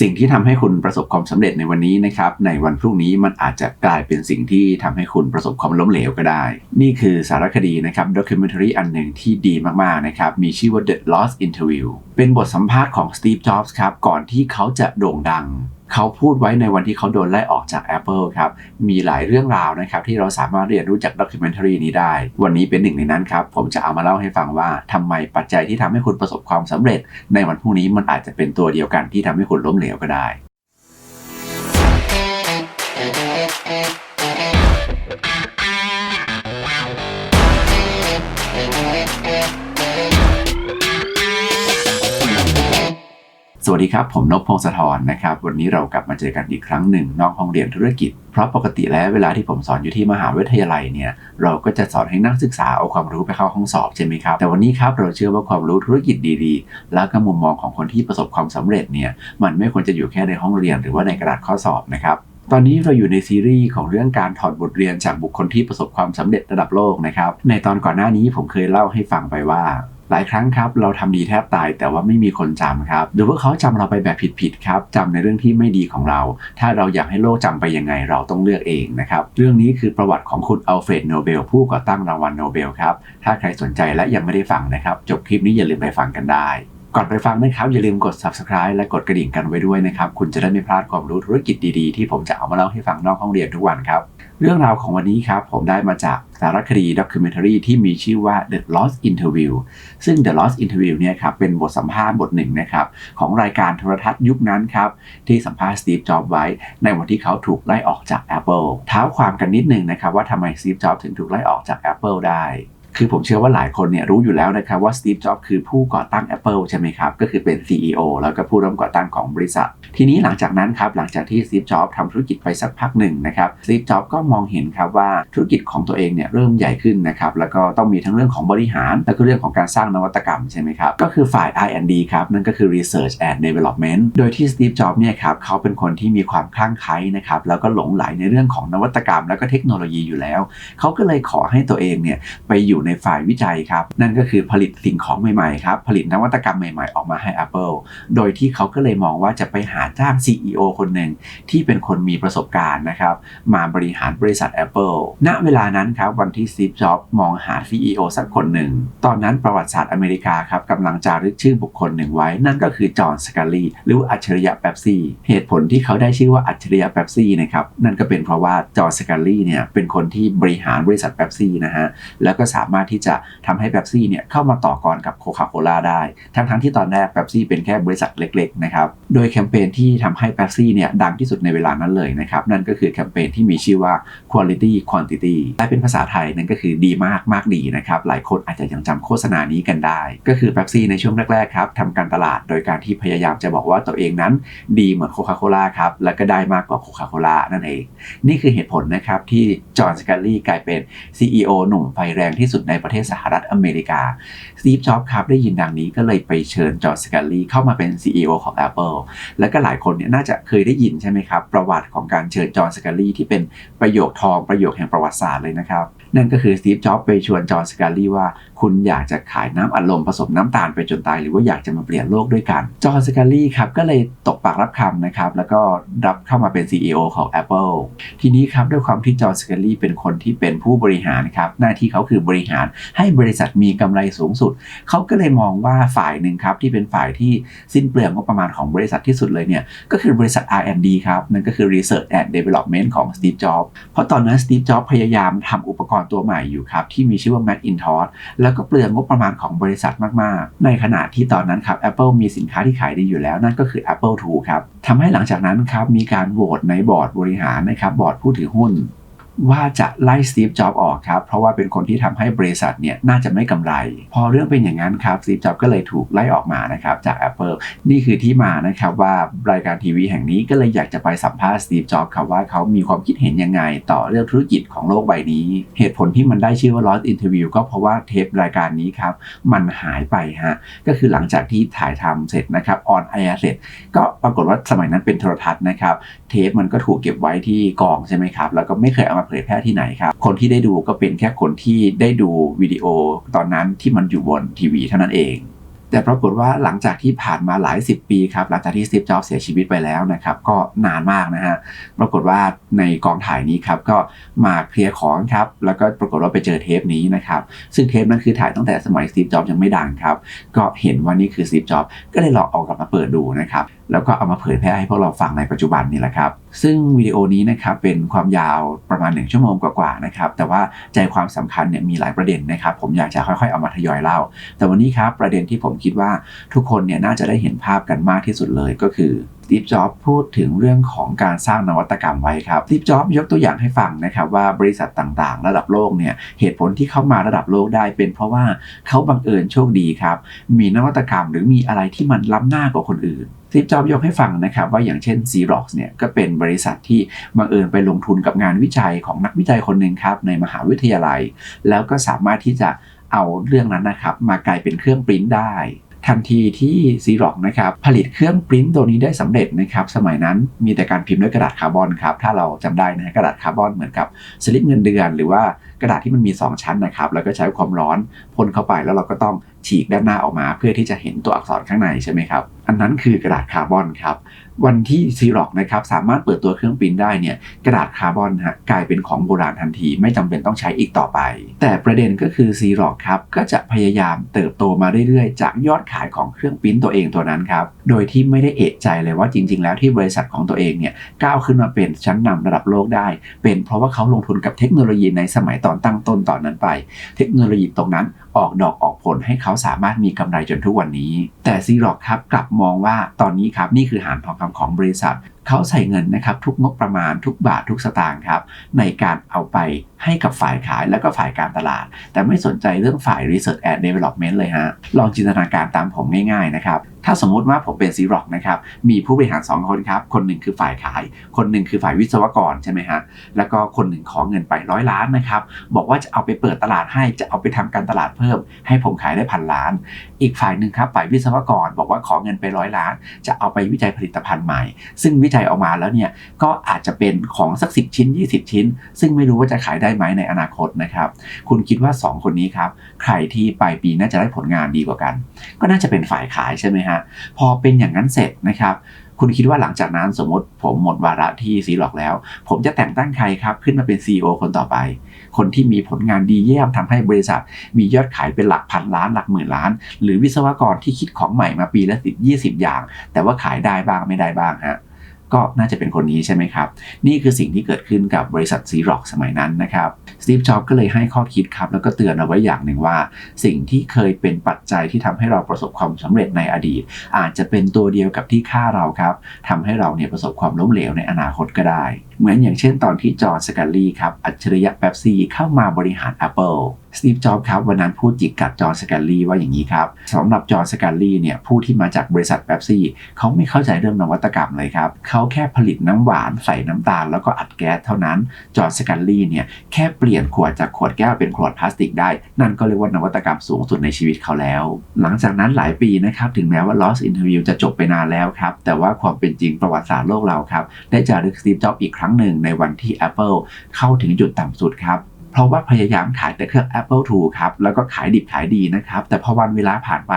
สิ่งที่ทำให้คุณประสบความสำเร็จในวันนี้นะครับ ในวันพรุ่งนี้มันอาจจะกลายเป็นสิ่งที่ทำให้คุณประสบความล้มเหลวก็ได้ นี่คือสารคดีนะครับด็อกิเมนทรีอันหนึ่งที่ดีมากๆนะครับ มีชื่อว่า The Lost Interview เป็นบทสัมภาษณ์ของสตีฟ จ็อบส์ครับ ก่อนที่เขาจะโด่งดัง เขาพูดไว้ในวันที่เขาโดนไล่ออกจาก Apple ครับ มีหลายเรื่องราวนะครับที่เราสามารถเรียนรู้จากด็อกิเมนทารีนี้ได้ วันนี้เป็นหนึ่งในนั้นครับ ผมจะเอามาเล่าให้ฟังว่าทำไมปัจจัยที่ทำให้คุณประสบความสำเร็จ ในวันพรุ่งนี้มันอาจจะเป็นตัวเดียวกันที่ทำให้คุณล้มเหลวก็ได้ วัสดีครับ ผมนพพงศธรนะครับ วันนี้เรากลับมาเจอกันอีกครั้งหนึ่งนอกห้องเรียนธุรกิจ เพราะปกติแล้วเวลาที่ผมสอนอยู่ที่มหาวิทยาลัยเนี่ย เราก็จะสอนให้นักศึกษาเอาความรู้ไปเข้าห้องสอบใช่ไหมครับ แต่วันนี้ครับเราเชื่อว่าความรู้ธุรกิจดีๆ แล้วก็มุมมองของคนที่ประสบความสำเร็จเนี่ย มันไม่ควรจะอยู่แค่ในห้องเรียนหรือว่าในกระดาษข้อสอบนะครับตอนนี้เราอยู่ในซีรีส์ของเรื่องการถอดบทเรียนจากบุคคลที่ประสบความสำเร็จระดับโลกนะครับ ในตอนก่อนหน้านี้ผมเคยเล่าให้ฟังไปว่า หลายครั้งครับเราทำดีแทบตายแต่ว่าไม่มีคนจำครับหรือว่าเขาจำเราไปแบบผิดๆครับจำในเรื่องที่ไม่ดีของเรา ถ้าเราอยากให้โลกจำไปยังไงเราต้องเลือกเองนะครับเรื่องนี้คือประวัติของคุณอัลเฟรดโนเบลผู้ก่อตั้งรางวัลโนเบลครับถ้าใครสนใจและยังไม่ได้ฟังนะครับ จบคลิปนี้อย่าลืมไปฟังกันได้ก่อนไปฟังนะครับอย่าลืมกด subscribe และกดกระดิ่งกันไว้ด้วยนะครับ คุณจะได้ไม่พลาดความรู้ธุรกิจดีๆ ที่ผมจะเอามาเล่าให้ฟังนอกห้องเรียนทุกวันครับ เรื่องราวของวันนี้ครับ ผมได้มาจากสารคดีด็อกิเมนทารีที่มีชื่อว่า The Lost Interview ซึ่ง The Lost Interview เนี่ยครับเป็นบทสัมภาษณ์บทหนึ่งนะครับ ของรายการโทรทัศน์ยุคนั้นครับ ที่สัมภาษณ์สตีฟจ็อบไว้ ในวันที่เขาถูกไล่ออกจาก Apple เท้าความกันนิดหนึ่งนะครับว่าทำไมสตีฟจ็อบถึงถูกไล่ออกจาก Apple ได้ คือผมเชื่อว่าหลายคนเนี่ยรู้อยู่แล้วนะครับว่าสตีฟจ็อบคือผู้ก่อตั้ง Apple ใช่ไหมครับ ก็คือเป็น CEO แล้วก็ผู้ร่วมก่อตั้งของบริษัท ทีนี้หลังจากนั้นครับหลังจากที่สตีฟจ็อบทำธุรกิจไปสักพักหนึ่งนะครับสตีฟจ็อบก็มองเห็นครับว่าธุรกิจของตัวเองเนี่ยเริ่มใหญ่ขึ้นนะครับแล้วก็ต้องมีทั้งเรื่องของบริหาร แล้วก็เรื่องของการสร้างนวัตกรรมใช่ไหมครับก็คือฝ่าย R&D ครับนั่นก็คือ Research and Development โดยที่สตีฟจ็อบเนี่ยครับเขาเป็นคนที่มีความคลั่งไคล้นะครับแล้วก็หลงไหลในเรื่องของนวัตกรรม แล้วก็เทคโนโลยีอยู่แล้วเขาก็เลยขอให้ตัวเองเนี่ยไปอยู่ในฝ่ายวิจัยครับ นั่นก็คือผลิตสิ่งของใหม่ๆครับ ผลิตนวัตกรรมใหม่ๆออกมาให้ Apple โดยที่เขาก็เลยมองว่าจะไปหาจ้าง CEO คนหนึ่งที่เป็นคนมีประสบการณ์นะครับ มาบริหารบริษัท Apple ณเวลานั้นครับวันที่ Steve Jobs มองหา CEO สักคนหนึ่ง ตอนนั้นประวัติศาสตร์อเมริกาครับกำลังจารึกชื่อบุคคลหนึ่งไว้ นั่นก็คือจอห์นสกาลีหรือว่าอัจฉริยะแป๊บซี่เหตุผลที่เขาได้ชื่อว่าอัจฉริยะแป๊บซี่นะครับนั่นก็เป็นเพราะว่าจอห์นสกาลีเนี่ยเป็นคนที่บริหารบริษัทแป๊บซี่นะฮะแล้วก็สามารถที่จะทำให้แป๊บซี่เนี่ยเข้ามาต่อกรกับโคคาโคล่าได้ ทั้งๆที่ตอนแรกแป๊บซี่เป็นแค่บริษัทเล็กๆนะครับโดยแคมเปญที่ทำให้แป๊บซี่เนี่ยดังที่สุดในเวลานั้นเลยนะครับนั่นก็คือแคมเปญที่มีชื่อว่า quality quantity และเป็นภาษาไทยนั่นก็คือดีมากมากดีนะครับหลายคนอาจจะยังจำโฆษณานี้กันได้ ก็คือแป๊บซี่ในช่วงแรกๆครับทำการตลาดโดยการที่พยายามจะบอกว่าตัวเองนั้น ดีเหมือนโคคาโคล่าครับแล้วก็ได้มากกว่าโคคาโคล่านั่นเองนี่คือเหตุผลนะครับที่จอห์นสกาลี่กลายเป็น CEO หนุ่มไฟแรงที่สุดในประเทศสหรัฐอเมริกาสตีฟจ็อบส์ครับได้ยินดังนี้ก็เลยไปเชิญจอร์จสกาลีเข้ามาเป็น CEO ของ Apple แล้วก็หลายคนเนี่ยน่าจะเคยได้ยินใช่ไหมครับ ประวัติของการเชิญจอร์จสกาลีที่เป็นประโยคทองประโยคแห่งประวัติศาสตร์เลยนะครับนั่นก็คือสตีฟจ็อบส์ไปชวนจอร์สกาลี่ว่า คุณอยากจะขายน้ำอัดลมผสมน้ำตาลไปจนตาย หรือว่าอยากจะมาเปลี่ยนโลกด้วยกัน จอร์สกาลี่ครับก็เลยตกปากรับคำนะครับ แล้วก็รับเข้ามาเป็น CEO ของ Apple ทีนี้ครับด้วยความที่จอร์สกาลี่เป็นคนที่เป็นผู้บริหารครับ หน้าที่เขาคือบริหารให้บริษัทมีกำไรสูงสุด เขาก็เลยมองว่าฝ่ายหนึ่งครับที่เป็นฝ่ายที่สิ้นเปลืองงบประมาณของบริษัทที่สุดเลยเนี่ยก็คือบริษัท R&D ครับนั่นก็คือ Research and Development ของ Steve Jobs เพราะตอนนั้น Steve Jobs พยายามทำอุปกรณ์ตัวใหม่อยู่ครับ ที่มีชื่อว่า Macintosh แล้วก็เปลืองงบประมาณของบริษัทมาก ๆ ในขณะที่ตอนนั้นครับ Apple มีสินค้าที่ขายดีอยู่แล้วนั่นก็คือ Apple II ครับทำให้หลังจากนั้นครับมีการโหวตในบอร์ดบริหารนะครับบอร์ดผู้ถือหุ้น ว่าจะไล่สตีฟจ็อบออกครับ เพราะว่าเป็นคนที่ทำให้บริษัทเนี่ยน่าจะไม่กำไร พอเรื่องเป็นอย่างนั้นครับสตีฟจ็อบก็เลยถูกไล่ออกมานะครับจาก Apple นี่คือที่มานะครับว่ารายการทีวีแห่งนี้ก็เลยอยากจะไปสัมภาษณ์สตีฟจ็อบครับว่าเขามีความคิดเห็นยังไง ต่อเรื่องธุรกิจของโลกใบนี้ เหตุผลที่มันได้ชื่อว่า Lost Interview ก็เพราะว่าเทปรายการนี้ครับมันหายไปฮะก็คือหลังจากที่ถ่ายทำเสร็จนะครับออนไอเสร็จ ก็ปรากฏว่าสมัยนั้นเป็นโทรทัศน์นะครับเทปมันก็ถูกเก็บไว้ที่กองใช่ไหมครับแล้วก็ไม่เคยเอามาเผยแพร่ที่ไหนครับ คนที่ได้ดูก็เป็นแค่คนที่ได้ดูวิดีโอตอนนั้นที่มันอยู่บนทีวีเท่านั้นเอง แต่ปรากฏว่าหลังจากที่ผ่านมาหลายสิบปีครับหลังจากที่สตีฟจ็อบเสียชีวิตไปแล้วนะครับ ก็นานมากนะฮะปรากฏว่าในกองถ่ายนี้ครับก็มาเคลียร์ของครับ แล้วก็ปรากฏว่าไปเจอเทปนี้นะครับ ซึ่งเทปนั้นคือถ่ายตั้งแต่สมัยสตีฟจ็อบยังไม่ดังครับ ก็เห็นว่านี่คือสตีฟจ็อบก็เลยลองเอากลับมาเปิดดูนะครับ แล้วก็เอามาเผยแพร่ให้พวกเราฟังในปัจจุบันนี่แหละครับ ซึ่งวิดีโอนี้นะครับเป็นความยาวประมาณ 1 ชั่วโมงกว่าๆนะครับ แต่ว่าใจความสำคัญเนี่ยมีหลายประเด็นนะครับ ผมอยากจะค่อยๆเอามาทยอยเล่า แต่วันนี้ครับประเด็นที่ผมคิดว่าทุกคนเนี่ยน่าจะได้เห็นภาพกันมากที่สุดเลยก็คือสตีฟจ็อบพูดถึงเรื่องของการสร้างนวัตกรรมไว้ครับสตีฟจ็อบยกตัวอย่างให้ฟังนะครับว่าบริษัทต่างๆ ระดับโลกเนี่ยเหตุผลที่เข้ามาระดับโลกได้ เป็นเพราะว่าเขาบังเอิญโชคดีครับ มีนวัตกรรมหรือมีอะไรที่มันล้ำหน้ากว่าคนอื่นสตีฟจ็อบยกให้ฟังนะครับ ว่าอย่างเช่น Xerox เนี่ยก็เป็นบริษัทที่บังเอิญไปลงทุนกับงานวิจัยของนักวิจัยคนหนึ่งครับในมหาวิทยาลัย แล้วก็สามารถที่จะเอาเรื่องนั้นนะครับ มากลายเป็นเครื่องปริ้นได้ทันทีที่ซีร็อกนะครับผลิตเครื่องปริ้นตัวนี้ได้สำเร็จนะครับสมัยนั้นมีแต่การพิมพ์ด้วยกระดาษคาร์บอนครับถ้าเราจำได้นะกระดาษคาร์บอนเหมือนกับสลิปเงินเดือน หรือว่ากระดาษที่มันมี 2 ชั้นนะครับ แล้วก็ใช้ความร้อนพ่นเข้าไปแล้วเราก็ต้องฉีกด้านหน้าออกมา เพื่อที่จะเห็นตัวอักษรข้างในใช่ไหมครับ อันนั้นคือกระดาษคาร์บอนครับ วันที่ซีร็อกนะครับสามารถเปิดตัวเครื่องปริ้นได้เนี่ยกระดาษคาร์บอนฮะกลายเป็นของโบราณทันที ไม่จำเป็นต้องใช้อีกต่อไป แต่ประเด็นก็คือซีร็อกครับก็จะพยายามเติบโตมาเรื่อยๆ จากยอดขายของเครื่องปริ้นตัวเองตัวนั้นครับโดยที่ไม่ได้เอะใจเลยว่าจริง ๆ แล้วที่บริษัทของตัวเองเนี่ยก้าวขึ้นมาเป็นชั้นนำระดับโลกได้ เป็นเพราะว่าเขาลงทุนกับเทคโนโลยีในสมัยตอนตั้งต้นตอนนั้นไป เทคโนโลยีตรงนั้นออกดอกออกผลให้เขาสามารถมีกำไรจนทุกวันนี้ แต่ซีร็อกครับกลับมองว่าตอนนี้ครับนี่คือหานทองคำของบริษัท เขาใส่เงินนะครับทุกงบประมาณทุกบาททุกสตางค์ครับในการเอาไป ให้กับฝ่ายขายและก็ฝ่ายการตลาด แต่ไม่สนใจเรื่องฝ่าย Research and Development เลยฮะ ลองจินตนาการตามผมง่ายๆนะครับ ถ้าสมมุติว่าผมเป็นซีร็อกนะครับ มีผู้บริหาร 2 คนครับ คนหนึ่งคือฝ่ายขาย คนหนึ่งคือฝ่ายวิศวกรใช่ไหมฮะ แล้วก็คนหนึ่งขอเงินไปร้อยล้านนะครับ บอกว่าจะเอาไปเปิดตลาดให้ จะเอาไปทำการตลาดเพิ่ม ให้ผมขายได้พันล้าน อีกฝ่ายหนึ่งครับ ฝ่ายวิศวกร บอกว่าขอเงินไปร้อยล้าน จะเอาไปวิจัยผลิตภัณฑ์ใหม่ ซึ่งวิจัยออกมาแล้วเนี่ย ก็อาจจะเป็นของสักสิชิ้น 20 ชิ้น ซึ่งไม่รู้ว่าจะขายได้ไหมในอนาคตนะครับ คุณคิดว่า 2 คนนี้ครับใครที่ปลายปีน่าจะได้ผลงานดีกว่ากัน ก็น่าจะเป็นฝ่ายขายใช่ไหมฮะพอเป็นอย่างนั้นเสร็จนะครับคุณคิดว่าหลังจากนั้นสมมติผมหมดวาระที่ซีหลอกแล้ว ผมจะแต่งตั้งใครครับ ขึ้นมาเป็น CEO คนต่อไป คนที่มีผลงานดีเยี่ยมทำให้บริษัท มียอดขายเป็นหลักพันล้านหลักหมื่นล้าน หรือวิศวกรที่คิดของใหม่มาปีละสิบยี่สิบอย่าง แต่ว่าขายได้บ้างไม่ได้บ้างฮะ ก็น่าจะเป็นคนนี้ใช่ไหมครับ นี่คือสิ่งที่เกิดขึ้นกับบริษัทซีร็อกสมัยนั้นนะครับสตีฟจ็อบก็เลยให้ข้อคิดครับแล้วก็เตือนเอาไว้อย่างหนึ่งว่า สิ่งที่เคยเป็นปัจจัยที่ทำให้เราประสบความสำเร็จในอดีต อาจจะเป็นตัวเดียวกับที่ฆ่าเราครับทำให้เราเนี่ยประสบความล้มเหลวในอนาคตก็ได้ เหมือนอย่างเช่นตอนที่จอห์สกาลีครับอัจฉริยะแป๊บซีเข้ามาบริหาร Apple สตีฟจ็อบครับวันนั้นพูดจิกกัดจอห์สกาลีว่าอย่างนี้ครับสำหรับจอห์สกาลีเนี่ยผู้ที่มาจากบริษัทแป๊บซี่เขาไม่เข้าใจเรื่องนวัตกรรมเลยครับเขาแค่ผลิตน้ำหวานใส่น้ำตาลแล้วก็อัดแก๊สเท่านั้นจอห์สกาลีเนี่ยแค่เปลี่ยนขวดจากขวดแก้วเป็นขวดพลาสติกได้ นั่นก็เรียกว่านวัตกรรมสูงสุดในชีวิตเขาแล้ว หลังจากนั้นหลายปีนะครับถึงแม้ว่า Lost Interview จะจบไปนานแล้วครับแต่ว่าความเป็นจริงประวัติศาสตร์โลกเราครับได้จารึกสตีฟจ็อบอีกครั้งหนึ่งในวันที่ Apple เข้าถึงจุดต่ำสุดครับเพราะว่าพยายามขายแต่เครื่อง Apple II ครับ แล้วก็ขายดิบขายดีนะครับ แต่พอวันเวลาผ่านไป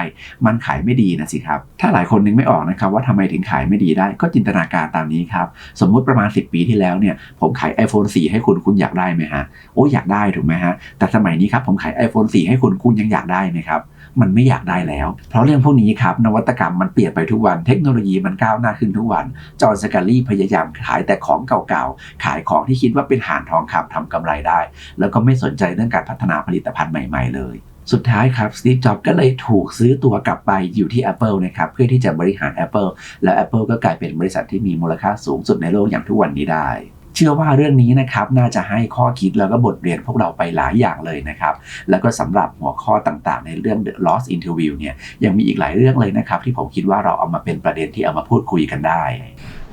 มันขายไม่ดีนะสิครับ ถ้าหลายคนนึงไม่ออกนะครับว่าทำไมถึงขายไม่ดีได้ ก็จินตนาการตามนี้ครับ สมมุติประมาณ 10 ปีที่แล้วเนี่ย ผมขาย iPhone 4 ให้คุณคุณอยากได้ไหมฮะ โอ้อยากได้ถูกไหมฮะ แต่สมัยนี้ครับผมขาย iPhone 4 ให้คุณคุณยังอยากได้ไหมครับ มันไม่อยากได้แล้ว เพราะเรื่องพวกนี้ครับนวัตกรรมมันเปลี่ยนไปทุกวันเทคโนโลยีมันก้าวหน้าขึ้นทุกวัน จอห์นสกาลีพยายามขายแต่ของเก่าๆ ขายของที่คิดว่าเป็นหานทองคำทำกำไรได้ แล้วก็ไม่สนใจเรื่องการพัฒนาผลิตภัณฑ์ใหม่ๆเลยสุดท้ายครับสตีฟ จ็อบก็เลยถูกซื้อตัวกลับไปอยู่ที่ Apple นะครับเพื่อที่จะบริหาร Apple แล้ว Apple ก็กลายเป็นบริษัทที่มีมูลค่าสูงสุดในโลกอย่างทุกวันนี้ได้ เชื่อว่าเรื่องนี้นะครับน่าจะให้ข้อคิดแล้วก็บทเรียนพวกเราไปหลายอย่างเลยนะครับ แล้วก็สำหรับหัวข้อต่างๆ ในเรื่อง The Lost Interview เนี่ยยังมีอีกหลายเรื่องเลยนะครับ ที่ผมคิดว่าเราเอามาเป็นประเด็นที่เอามาพูดคุยกันได้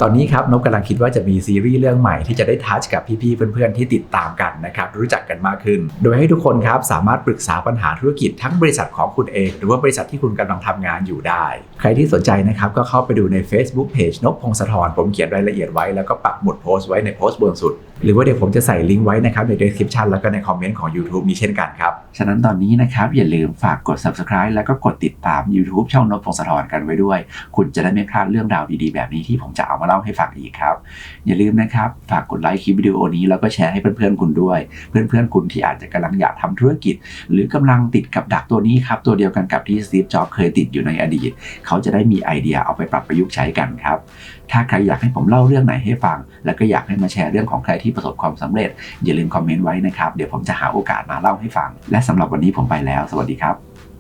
ตอนนี้ครับนบกำลังคิดว่าจะมีซีรีส์เรื่องใหม่ที่จะได้ทัชกับพี่ๆเพื่อนๆที่ติดตามกันนะครับรู้จักกันมากขึ้น โดยให้ทุกคนครับสามารถปรึกษาปัญหาธุรกิจทั้งบริษัทของคุณเอง หรือว่าบริษัทที่คุณกำลังทำงานอยู่ได้ ใครที่สนใจนะครับก็เข้าไปดูใน Facebook Page นบพงศธรผมเขียนรายละเอียดไว้แล้วก็ปักหมุดโพสต์ไว้ในโพสต์บนสุด หรือว่าเดี๋ยวผมจะใส่ลิงก์ไว้นะครับใน description แล้วก็ในคอมเมนต์ของ YouTube มีเช่นกันครับฉะนั้นตอนนี้นะครับอย่าลืมฝากกด subscribe แล้วก็กดติดตาม YouTube ช่องนบพงศธรกันไว้ด้วย คุณจะได้ไม่พลาดเรื่องราวดีๆ แบบนี้ที่ผมจะเอามาเล่าให้ฟังอีกครับ อย่าลืมนะครับฝากกดไลค์คลิปวิดีโอนี้แล้วก็แชร์ให้เพื่อนๆคุณด้วย เพื่อนๆคุณที่อาจจะกำลังอยากทำธุรกิจ หรือกำลังติดกับดักตัวนี้ครับตัวเดียวกันกับที่สตีฟจ็อบเคยติดอยู่ในอดีต เขาจะได้มีไอเดียเอาไปปรับประยุกต์ใช้กันครับถ้าใครอยากให้ผมเล่าเรื่องไหนให้ฟัง แล้วก็อยากให้มาแชร์เรื่องของใครที่ประสบความสำเร็จ อย่าลืมคอมเมนต์ไว้นะครับ เดี๋ยวผมจะหาโอกาสมาเล่าให้ฟัง และสำหรับวันนี้ผมไปแล้ว สวัสดีครับ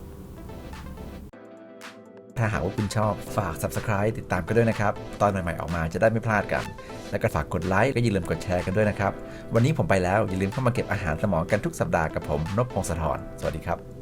ถ้าหากว่าคุณชอบฝาก subscribe ติดตามกันด้วยนะครับ ตอนใหม่ๆออกมาจะได้ไม่พลาดกัน แล้วก็ฝากกดไลค์ก็อย่าลืมกดแชร์กันด้วยนะครับ วันนี้ผมไปแล้วอย่าลืมเข้ามาเก็บอาหารสมองกันทุกสัปดาห์กับผมนพพงศธรสวัสดีครับ